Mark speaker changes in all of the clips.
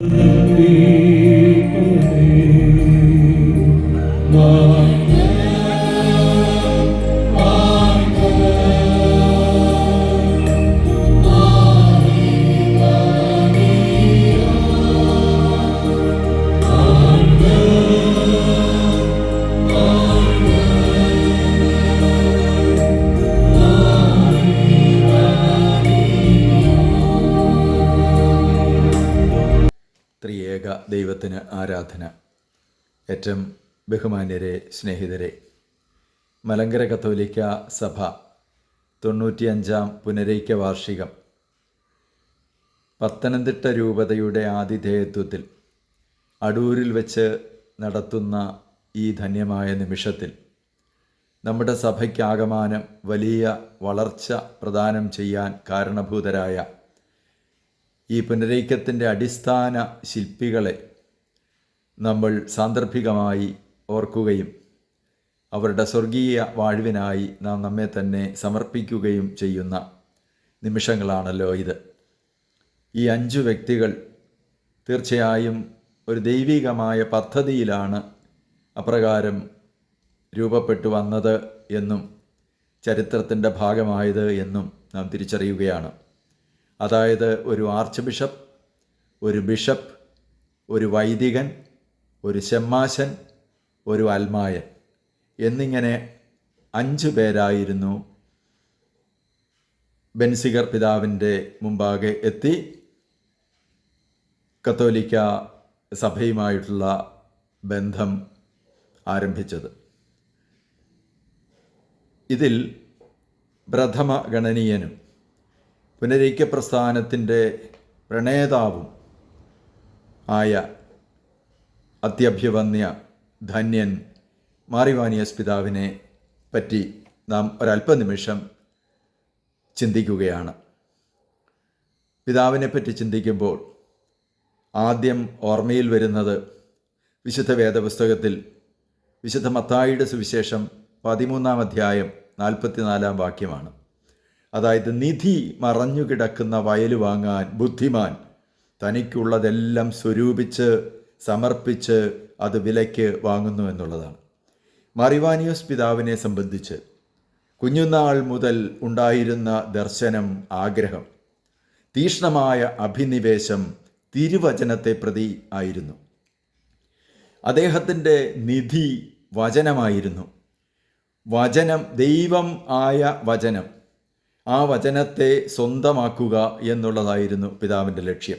Speaker 1: 嗯。ദൈവത്തിന് ആരാധന. ഏറ്റവും ബഹുമാന്യരെ സ്നേഹിതരെ മലങ്കര കത്തോലിക്ക സഭ തൊണ്ണൂറ്റിയഞ്ചാം പുനരൈക്യ വാർഷികം പത്തനംതിട്ട രൂപതയുടെ ആതിഥേയത്വത്തിൽ അടൂരിൽ വെച്ച് നടത്തുന്ന ഈ ധന്യമായ നിമിഷത്തിൽ നമ്മുടെ സഭയ്ക്കാകമാനം വലിയ വളർച്ച പ്രദാനം ചെയ്യാൻ കാരണഭൂതരായ ഈ പുനരൈക്യത്തിന്റെ അടിസ്ഥാന ശില്പികളെ നമ്മൾ സാന്ദർഭികമായി ഓർക്കുകയും അവരുടെ സ്വർഗീയ വാഴ്വിനായി നാം നമ്മെ തന്നെ സമർപ്പിക്കുകയും ചെയ്യുന്ന നിമിഷങ്ങളാണല്ലോ ഇത്. ഈ അഞ്ചു വ്യക്തികൾ തീർച്ചയായും ഒരു ദൈവികമായ പദ്ധതിയിലാണ് അപ്രകാരം രൂപപ്പെട്ടു വന്നത് എന്നും ചരിത്രത്തിന്റെ ഭാഗമായത് എന്നും നാം തിരിച്ചറിയുകയാണ്. അതായത് ഒരു ആർച്ച് ബിഷപ്പ് ഒരു ബിഷപ്പ് ഒരു വൈദികൻ ഒരു ശമ്മാശൻ ഒരു അൽമായൻ എന്നിങ്ങനെ അഞ്ച് പേരായിരുന്നു ബെൻസിഗർ പിതാവിന്റെ മുമ്പാകെ എത്തി. കത്തോലിക്ക സഭയുമായിട്ടുള്ള ബന്ധം ആരംഭിച്ചത്. ഇതിൽ പ്രഥമ ഗണനീയനും പുനരൈക്യ പ്രസ്ഥാനത്തിന്റെ പ്രണേതാവും ആയ അത്യഭ്യവന്യ ധന്യൻ മാറിവാനിയസ് പിതാവിനെ പറ്റി നാം ഒരല്പനിമിഷം ചിന്തിക്കുകയാണ്. പിതാവിനെ പറ്റി ചിന്തിക്കുമ്പോൾ ആദ്യം ഓർമ്മയിൽ വരുന്നത് വിശുദ്ധ വേദപുസ്തകത്തിൽ വിശുദ്ധ മത്തായിയുടെ സുവിശേഷം പതിമൂന്നാം അധ്യായം നാൽപ്പത്തിനാലാം വാക്യമാണ്. അതായത് നിധി മറഞ്ഞുകിടക്കുന്ന വയൽ വാങ്ങാൻ ബുദ്ധിമാൻ. തനിക്കുള്ളതെല്ലാം സ്വരൂപിച്ച് സമർപ്പിച്ച് അത് വിലയ്ക്ക് വാങ്ങുന്നു എന്നുള്ളതാണ്. മറിവാനിയോസ് പിതാവിനെ സംബന്ധിച്ച് കുഞ്ഞുനാൾ മുതൽ ഉണ്ടായിരുന്ന ദർശനം ആഗ്രഹം തീഷ്ണമായ അഭിനിവേശം തിരുവചനത്തെ പ്രതി ആയിരുന്നു. അദ്ദേഹത്തിന്റെ നിധി വചനമായിരുന്നു. വചനം ദൈവം ആയ വചനം. ആ വചനത്തെ സ്വന്തമാക്കുക എന്നുള്ളതായിരുന്നു പിതാവിന്റെ ലക്ഷ്യം.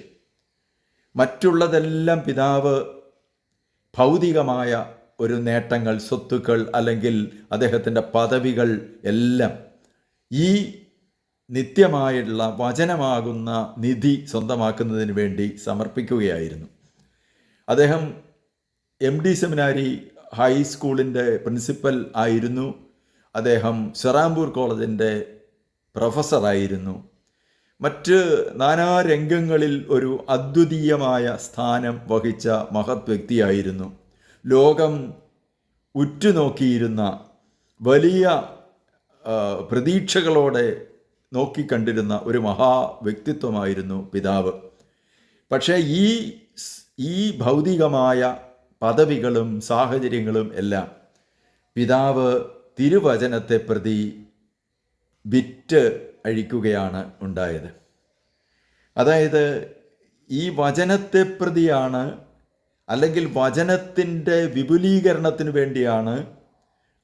Speaker 1: മറ്റുള്ളതെല്ലാം പിതാവ് ഭൗതികമായ ഒരു നേട്ടങ്ങൾ സ്വത്തുക്കൾ അല്ലെങ്കിൽ അദ്ദേഹത്തിന്റെ പദവികൾ എല്ലാം ഈ നിത്യമായുള്ള വചനമാകുന്ന നിധി സ്വന്തമാക്കുന്നതിന് വേണ്ടി സമർപ്പിക്കുകയായിരുന്നു. അദ്ദേഹം എം ഡി സെമിനാരി ഹൈസ്കൂളിന്റെ പ്രിൻസിപ്പൽ ആയിരുന്നു. അദ്ദേഹം സെറാംപൂർ കോളേജിന്റെ പ്രൊഫസറായിരുന്നു. മറ്റ് നാനാരംഗങ്ങളിൽ ഒരു അദ്വിതീയമായ സ്ഥാനം വഹിച്ച മഹത് വ്യക്തിയായിരുന്നു. ലോകം ഉറ്റുനോക്കിയിരുന്ന വലിയ പ്രതീക്ഷകളോടെ നോക്കിക്കണ്ടിരുന്ന ഒരു മഹാ വ്യക്തിത്വമായിരുന്നു പിതാവ്. പക്ഷേ ഈ ഈ ഭൗതികമായ പദവികളും സാഹചര്യങ്ങളും എല്ലാം പിതാവ് തിരുവചനത്തെ പ്രതി വിറ്റ് അഴിക്കുകയാണ് ഉണ്ടായത്. അതായത് ഈ വചനത്തെ പ്രതിയാണ് അല്ലെങ്കിൽ വചനത്തിന്റെ വിപുലീകരണത്തിന് വേണ്ടിയാണ്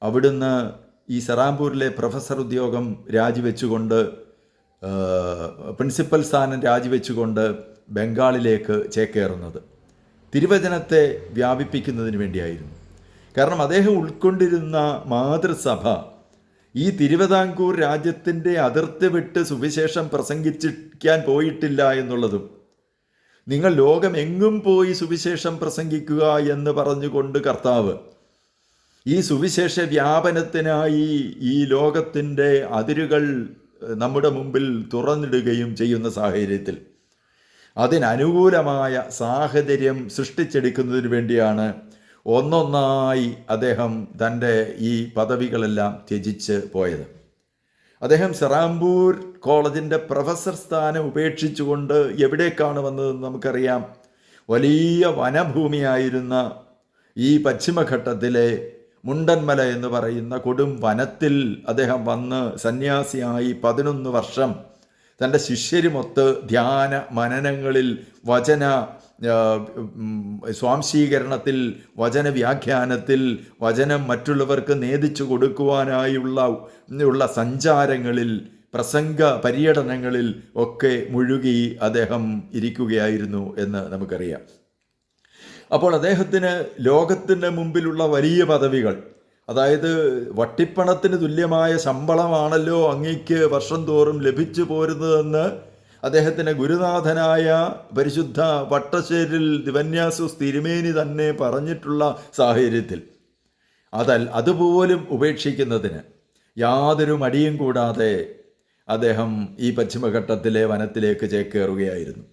Speaker 1: അവിടുന്ന് ഈ സറാംപൂരിലെ പ്രൊഫസർ ഉദ്യോഗം രാജിവെച്ചുകൊണ്ട് പ്രിൻസിപ്പൽ സ്ഥാനം രാജിവെച്ചുകൊണ്ട് ബംഗാളിലേക്ക് ചേക്കേറുന്നത്. തിരുവചനത്തെ വ്യാപിപ്പിക്കുന്നതിന് വേണ്ടിയായിരുന്നു. കാരണം അദ്ദേഹം ഉൾക്കൊണ്ടിരുന്ന മാതൃസഭ ഈ തിരുവിതാംകൂർ രാജ്യത്തിന്റെ അതിർത്തി വിട്ട് സുവിശേഷം പ്രസംഗിച്ചിരിക്കാൻ പോയിട്ടില്ല എന്നുള്ളതും നിങ്ങൾ ലോകം എങ്ങും പോയി സുവിശേഷം പ്രസംഗിക്കുക എന്ന് പറഞ്ഞുകൊണ്ട് കർത്താവ് ഈ സുവിശേഷ വ്യാപനത്തിനായി ഈ ലോകത്തിന്റെ അതിരുകൾ നമ്മുടെ മുമ്പിൽ തുറന്നിടുകയും ചെയ്യുന്ന സാഹചര്യത്തിൽ അതിനനുകൂലമായ സാഹചര്യം സൃഷ്ടിച്ചെടുക്കുന്നതിന് വേണ്ടിയാണ് ഒന്നൊന്നായി അദ്ദേഹം തന്റെ ഈ പദവികളെല്ലാം ത്യജിച്ച് പോയത്. അദ്ദേഹം സെറാംപൂർ കോളേജിന്റെ പ്രൊഫസർ സ്ഥാനം ഉപേക്ഷിച്ചുകൊണ്ട് എവിടേക്കാണ് വന്നതെന്ന് നമുക്കറിയാം. വലിയ വനഭൂമിയായിരുന്ന ഈ പശ്ചിമഘട്ടത്തിലെ മുണ്ടന്മല എന്ന് പറയുന്ന കൊടും വനത്തിൽ അദ്ദേഹം വന്ന് സന്യാസിയായി പതിനൊന്ന് വർഷം തന്റെ ശിഷ്യരുമൊത്ത് ധ്യാന മനനങ്ങളിൽ വചന സ്വാംശീകരണത്തിൽ വചനവ്യാഖ്യാനത്തിൽ വചനം മറ്റുള്ളവർക്ക് നേതിച്ചു കൊടുക്കുവാനായുള്ള ഉള്ള സഞ്ചാരങ്ങളിൽ പ്രസംഗ പര്യടനങ്ങളിൽ ഒക്കെ മുഴുകി അദ്ദേഹം ഇരിക്കുകയായിരുന്നു എന്ന് നമുക്കറിയാം. അപ്പോൾ അദ്ദേഹത്തിന് ലോകത്തിന്റെ മുമ്പിലുള്ള വലിയ പദവികൾ അതായത് വട്ടിപ്പണത്തിന് തുല്യമായ ശമ്പളമാണല്ലോ അങ്ങേക്ക് വർഷം തോറും ലഭിച്ചു പോരുന്നതെന്ന് അദ്ദേഹത്തിന്റെ ഗുരുനാഥനായ പരിശുദ്ധ വട്ടശ്ശേരിൽ ദിവന്യാസുസ് തിരുമേനി തന്നെ പറഞ്ഞിട്ടുള്ള സാഹചര്യത്തിൽ. അതൽ അതുപോലും ഉപേക്ഷിക്കുന്നതിന് യാതൊരു മടിയും കൂടാതെ അദ്ദേഹം ഈ പശ്ചിമഘട്ടത്തിലെ വനത്തിലേക്ക് ചേക്കേറുകയായിരുന്നു.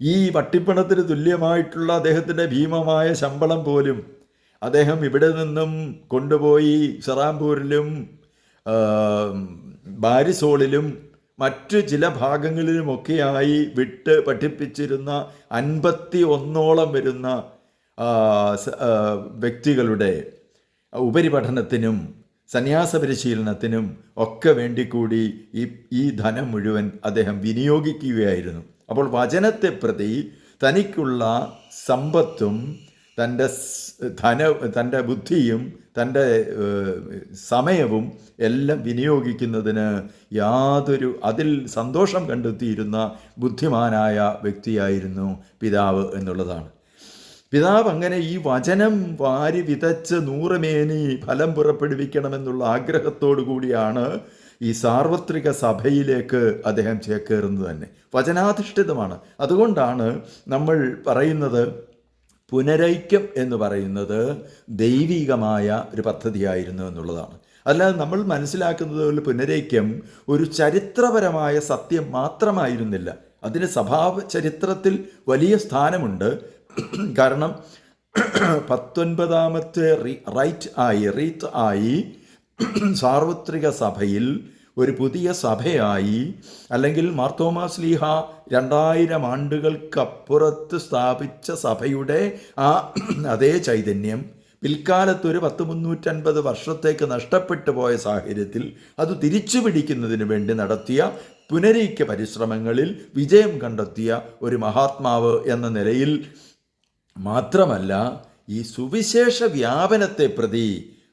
Speaker 1: ഈ വട്ടിപ്പണത്തിന് തുല്യമായിട്ടുള്ള അദ്ദേഹത്തിന്റെ ഭീമമായ ശമ്പളം പോലും അദ്ദേഹം ഇവിടെ നിന്നും കൊണ്ടുപോയി സെറാംപൂരിലും ബാരിസോളിലും മറ്റ് ചില ഭാഗങ്ങളിലുമൊക്കെയായി വിട്ട് പഠിപ്പിച്ചിരുന്ന അൻപത്തി ഒന്നോളം വരുന്ന വ്യക്തികളുടെ ഉപരിപഠനത്തിനും സന്യാസ പരിശീലനത്തിനും ഒക്കെ വേണ്ടി കൂടി ഈ ഈ ധനം മുഴുവൻ അദ്ദേഹം വിനിയോഗിക്കുകയായിരുന്നു. അപ്പോൾ വചനത്തെ പ്രതി തനിക്കുള്ള സമ്പത്തും തന്റെ ധന തന്റെ ബുദ്ധിയും തന്റെ സമയവും എല്ലാം വിനിയോഗിക്കുന്നതിന് യാതൊരു അതിൽ സന്തോഷം കണ്ടെത്തിയിരുന്ന ബുദ്ധിമാനായ വ്യക്തിയായിരുന്നു പിതാവ് എന്നുള്ളതാണ്. പിതാവ് അങ്ങനെ ഈ വചനം വാരി വിതച്ച് നൂറുമേനി ഫലം പുറപ്പെടുവിക്കണമെന്നുള്ള ആഗ്രഹത്തോടു കൂടിയാണ് ഈ സാർവത്രിക സഭയിലേക്ക് അദ്ദേഹം ചേക്കേറുന്നത് തന്നെ. വചനാധിഷ്ഠിതമാണ്. അതുകൊണ്ടാണ് നമ്മൾ പറയുന്നത് പുനരൈക്യം എന്ന് പറയുന്നത് ദൈവികമായ ഒരു പദ്ധതിയായിരുന്നു എന്നുള്ളതാണ്. അല്ലാതെ നമ്മൾ മനസ്സിലാക്കുന്നത് പോലെ പുനരൈക്യം ഒരു ചരിത്രപരമായ സത്യം മാത്രമായിരുന്നില്ല. അതിന് സ്വഭാവ ചരിത്രത്തിൽ വലിയ സ്ഥാനമുണ്ട്. കാരണം പത്തൊൻപതാമത്തെ റൈറ്റ് ആയി റീത്ത് ആയി സാർവത്രിക സഭയിൽ ഒരു പുതിയ സഭയായി അല്ലെങ്കിൽ മാർത്തോമാ സ്ലീഹ രണ്ടായിരം ആണ്ടുകൾക്കപ്പുറത്ത് സ്ഥാപിച്ച സഭയുടെ ആ അതേ ചൈതന്യം പിൽക്കാലത്ത് ഒരു പത്ത് മുന്നൂറ്റൻപത് വർഷത്തേക്ക് നഷ്ടപ്പെട്ടു പോയ സാഹചര്യത്തിൽ അത് തിരിച്ചു പിടിക്കുന്നതിന് വേണ്ടി നടത്തിയ പുനരീക്ക പരിശ്രമങ്ങളിൽ വിജയം കണ്ടെത്തിയ ഒരു മഹാത്മാവ് എന്ന നിലയിൽ മാത്രമല്ല ഈ സുവിശേഷ വ്യാപനത്തെ പ്രതി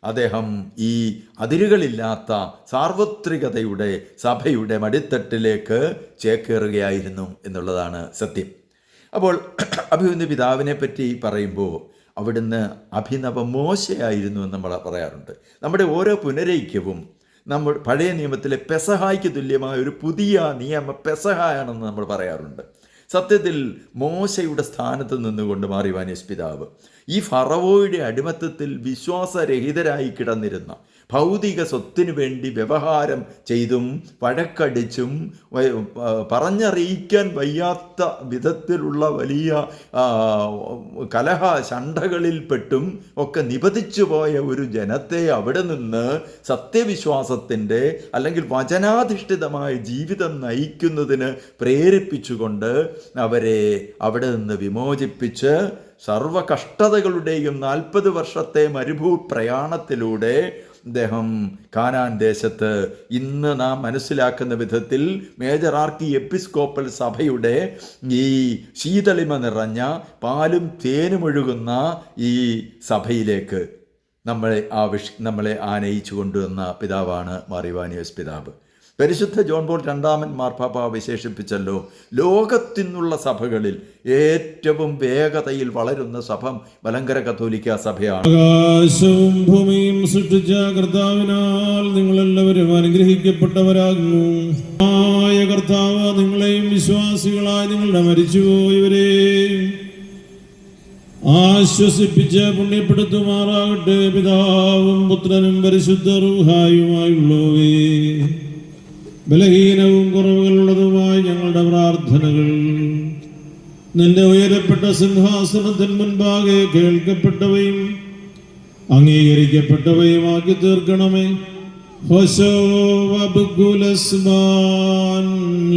Speaker 1: അദ്ദേഹം ഈ അതിരുകളില്ലാത്ത സാർവത്രികതയുടെ സഭയുടെ മടിത്തട്ടിലേക്ക് ചേക്കേറുകയായിരുന്നു എന്നുള്ളതാണ് സത്യം. അപ്പോൾ അഭിമന്യ പിതാവിനെ പറ്റി പറയുമ്പോൾ അവിടുന്ന് അഭിനവ മോശയായിരുന്നു എന്ന് നമ്മൾ പറയാറുണ്ട്. നമ്മുടെ ഓരോ പുനരൈക്യവും നമ്മൾ പഴയ നിയമത്തിലെ പെസഹായ്ക്ക് തുല്യമായ ഒരു പുതിയ നിയമ പെസഹായാണെന്ന് നമ്മൾ പറയാറുണ്ട്. സത്യത്തിൽ മോശയുടെ സ്ഥാനത്ത് നിന്നുകൊണ്ട് മാറി വാനിയസ് പിതാവ് ഈ ഫറവോയുടെ അടിമത്തത്തിൽ വിശ്വാസരഹിതരായി കിടന്നിരുന്ന ഭൗതിക സ്വത്തിനു വേണ്ടി വ്യവഹാരം ചെയ്തും വഴക്കടിച്ചും പറഞ്ഞറിയിക്കാൻ വയ്യാത്ത വിധത്തിലുള്ള വലിയ കലഹ ശണ്ഠകളിൽപ്പെട്ടും ഒക്കെ നിപതിച്ചു പോയ ഒരു ജനത്തെ അവിടെ നിന്ന് സത്യവിശ്വാസത്തിന്റെ അല്ലെങ്കിൽ വചനാധിഷ്ഠിതമായ ജീവിതം നയിക്കുന്നതിന് പ്രേരിപ്പിച്ചുകൊണ്ട് അവരെ അവിടെ നിന്ന് വിമോചിപ്പിച്ച് സർവ കഷ്ടതകളുടെയും നാൽപ്പത് വർഷത്തെ മരുഭൂ പ്രയാണത്തിലൂടെ അദ്ദേഹം കാനാൻ ദേശത്ത് ഇന്ന് നാം മനസ്സിലാക്കുന്ന വിധത്തിൽ മേജർ ആർക്കി എപ്പിസ്കോപ്പൽ സഭയുടെ ഈ ശീതളിമ നിറഞ്ഞ പാലും തേനുമൊഴുകുന്ന ഈ സഭയിലേക്ക് നമ്മളെ ആവിഷ് നമ്മളെ ആനയിച്ചു കൊണ്ടുവന്ന പിതാവാണ് മാറിവാനിയസ് പിതാവ്. പരിശുദ്ധ ജോൺ പോൾ രണ്ടാമൻ മാർപ്പാപ്പ വിശേഷിപ്പിച്ചല്ലോ ലോകത്തിനുള്ള സഭകളിൽ ഏറ്റവും വേഗതയിൽ വളരുന്ന സഭ മലങ്കര കത്തോലിക്ക സഭയാണ്.
Speaker 2: ആകാശവും ഭൂമിയും സൃഷ്ടിച്ച കർത്താവിനാൽ നിങ്ങളെല്ലാവരും അനുഗ്രഹിക്കപ്പെട്ടവരാകുന്നു. ആയ കർത്താവ് നിങ്ങളെയും വിശ്വാസികളായി നിങ്ങളുടെ മരിച്ചുപോയവരെ ആശ്വസിപ്പിച്ച് പുണ്യപ്പെടുത്തുമാറാകട്ടെ. പിതാവും പുത്രനും പരിശുദ്ധ റൂഹായുമായുള്ളവേ. ബലഹീനവും കുറവുകളുള്ളതുമായി ഞങ്ങളുടെ പ്രാർത്ഥനകൾ. നിന്റെ ഉയരപ്പെട്ട സിംഹാസനത്തിന് മുൻപാകെ കേൾക്കപ്പെട്ടവയും അംഗീകരിക്കപ്പെട്ടവയുമാക്കി തീർക്കണമേ. ഹൊശോ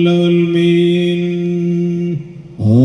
Speaker 2: ലോൽമീൻ ഓ.